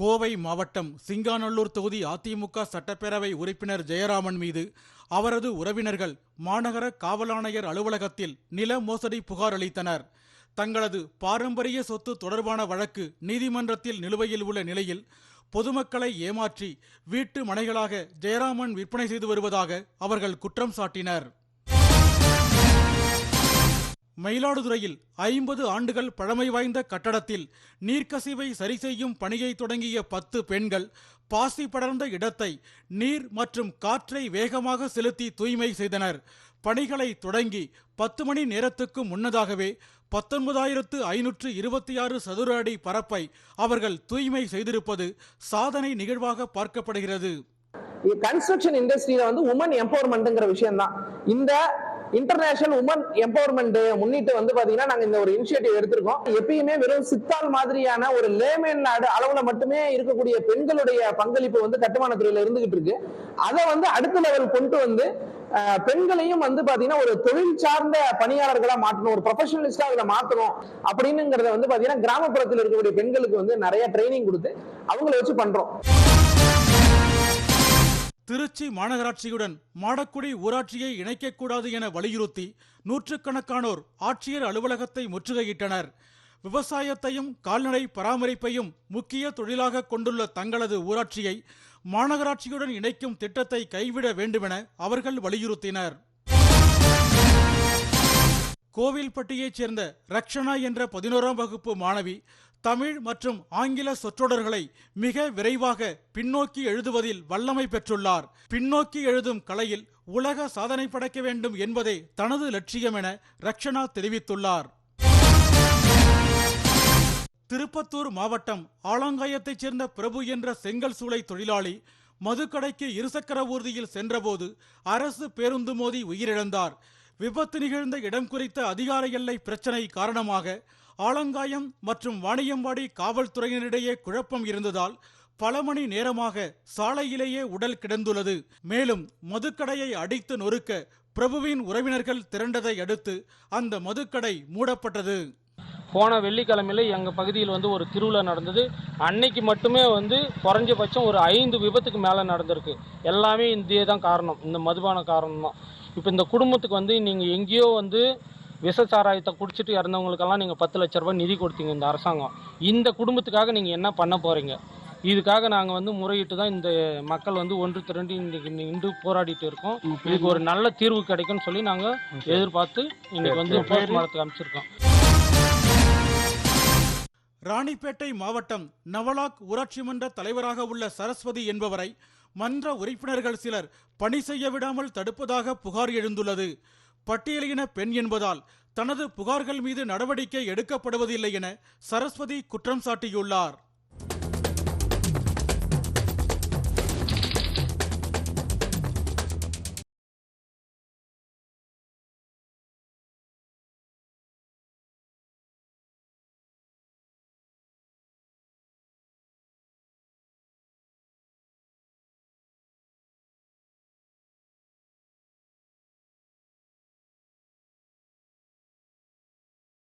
கோவை மாவட்டம் சிங்காநல்லூர் தொகுதி அதிமுக சட்டப்பேரவை உறுப்பினர் ஜெயராமன் மீது அவரது உறவினர்கள் மாநகர காவலாணையர் அலுவலகத்தில் நில மோசடி புகார் அளித்தனர். தங்களது பாரம்பரிய சொத்து தொடர்பான வழக்கு நீதிமன்றத்தில் நிலுவையில் உள்ள நிலையில் பொதுமக்களை ஏமாற்றி வீட்டு மனைகளாக ஜெயராமன் விற்பனை செய்து வருவதாக அவர்கள் குற்றம் சாட்டினர். மயிலாடுதுறையில் ஐம்பது ஆண்டுகள் பழமை வாய்ந்த கட்டடத்தில் நீர்க்கசிவை சரி செய்யும் பணியை தொடங்கிய பத்து பெண்கள் பாசி படர்ந்த இடத்தை நீர் மற்றும் காற்றை வேகமாக செலுத்தி தூய்மை செய்தனர். பணிகளை தொடங்கி பத்து மணி நேரத்துக்கு முன்னதாகவே பத்தொன்பதாயிரத்து ஐநூற்று இருபத்தி ஆறு சதுர அடி பரப்பை அவர்கள் தூய்மை செய்திருப்பது சாதனை நிகழ்வாக பார்க்கப்படுகிறது. கன்ஸ்ட்ரக்ஷன் இண்டஸ்ட்ரியில வந்து உமன் எம்பவர்மெண்ட்ங்கிற விஷயம் தான் இந்த இன்டர்நேஷனல் உமன் எம்பவர்மெண்ட் முன்னிட்டு வந்து பாத்தீங்கன்னா நாங்க இந்த ஒரு இனிஷியேட்டிவ் எடுத்திருக்கோம். எப்பயுமே வெறும் சித்தால் மாதிரியான ஒரு லேமேன் நாடு அளவுல மட்டுமே இருக்கக்கூடிய பெண்களுடைய பங்களிப்பு வந்து கட்டுமான துறையில இருந்துகிட்டு இருக்கு. அதை வந்து அடுத்த லெவல் கொண்டு வந்து பெண்களையும் வந்து பாத்தீங்கன்னா ஒரு தொழில் சார்ந்த பணியாளர்களா மாற்றணும் ஒரு ப்ரொஃபஷனலிஸ்டா அதுல மாற்றணும் அப்படின்னுங்கிறத வந்து பாத்தீங்கன்னா கிராமப்புறத்தில் இருக்கக்கூடிய பெண்களுக்கு வந்து நிறைய ட்ரைனிங் கொடுத்து அவங்கள வச்சு பண்றோம். திருச்சி மாநகராட்சியுடன் மாடக்குடி ஊராட்சியை இணைக்கக்கூடாது என வலியுறுத்தி நூற்றுக்கணக்கானோர் ஆட்சியர் அலுவலகத்தை முற்றுகையிட்டனர். விவசாயத்தையும் கால்நடை பராமரிப்பையும் முக்கிய தொழிலாக கொண்டுள்ள தங்களது ஊராட்சியை மாநகராட்சியுடன் இணைக்கும் திட்டத்தை கைவிட வேண்டுமென அவர்கள் வலியுறுத்தினர். கோவில்பட்டியைச் சேர்ந்த ரக்ஷனா என்ற பதினோராம் வகுப்பு மாணவி தமிழ் மற்றும் ஆங்கில சொற்றொடர்களை மிக விரைவாக பின்னோக்கி எழுதுவதில் வல்லமை பெற்றுள்ளார். பின்னோக்கி எழுதும் கலையில் உலக சாதனை படைக்க வேண்டும் என்பதே தனது லட்சியம் என ரக்ஷனா தெரிவித்துள்ளார். திருப்பத்தூர் மாவட்டம் ஆலங்காயத்தைச் சேர்ந்த பிரபு என்ற செங்கல் சூளை தொழிலாளி மதுக்கடைக்கு இருசக்கர ஊர்தியில் சென்றபோது அரசு பேருந்து மோதி உயிரிழந்தார். விபத்து நிகழ்ந்த இடம் குறித்த அதிகார எல்லை பிரச்சனை காரணமாக ஆலங்காயம் மற்றும் வாணியம்பாடி காவல்துறையினரிடையே குழப்பம் இருந்ததால் பல மணி நேரமாக சாலையிலேயே உடல் கிடந்துள்ளது. மேலும் மதுக்கடையை அடித்து நொறுக்க பிரபுவின் உறவினர்கள் திரண்டதை அடுத்து அந்த மதுக்கடை மூடப்பட்டது. போன வெள்ளிக்கிழமையில எங்கள் பகுதியில் வந்து ஒரு திருவிழா நடந்தது. அன்னைக்கு மட்டுமே வந்து குறைஞ்சபட்சம் ஒரு ஐந்து விபத்துக்கு மேலே நடந்திருக்கு. எல்லாமே இதே தான் காரணம். இந்த மதுபான காரணம் தான் இப்போ இந்த குடும்பத்துக்கு வந்து நீங்கள் எங்கேயோ வந்து விஷச்சாராயத்தை குடிச்சிட்டு இறந்தவங்களுக்கெல்லாம் நீங்கள் பத்து லட்ச ரூபாய் நிதி கொடுத்தீங்க இந்த அரசாங்கம். இந்த குடும்பத்துக்காக நீங்கள் என்ன பண்ண போகிறீங்க இதுக்காக நாங்கள் வந்து முறையிட்டு தான் இந்த மக்கள் வந்து ஒன்று திரண்டு இன்னைக்கு நின்று போராடிட்டு இருக்கோம். இதுக்கு ஒரு நல்ல தீர்வு கிடைக்கும்னு சொல்லி நாங்கள் எதிர்பார்த்து இன்னைக்கு வந்து போஸ்ட் மார்ட்டத்துக்கு அமைச்சிருக்கோம் ராணிப்பேட்டை மாவட்டம் நவலாக் ஊராட்சி மன்ற தலைவராக உள்ள சரஸ்வதி என்பவரை மன்ற உறுப்பினர்கள் சிலர் பணி செய்ய விடாமல் தடுப்பதாக புகார் எழுந்துள்ளது. பட்டியலின பெண் என்பதால் தனது புகார்கள் மீது நடவடிக்கை எடுக்கப்படுவதில்லை என சரஸ்வதி குற்றம் சாட்டியுள்ளார்.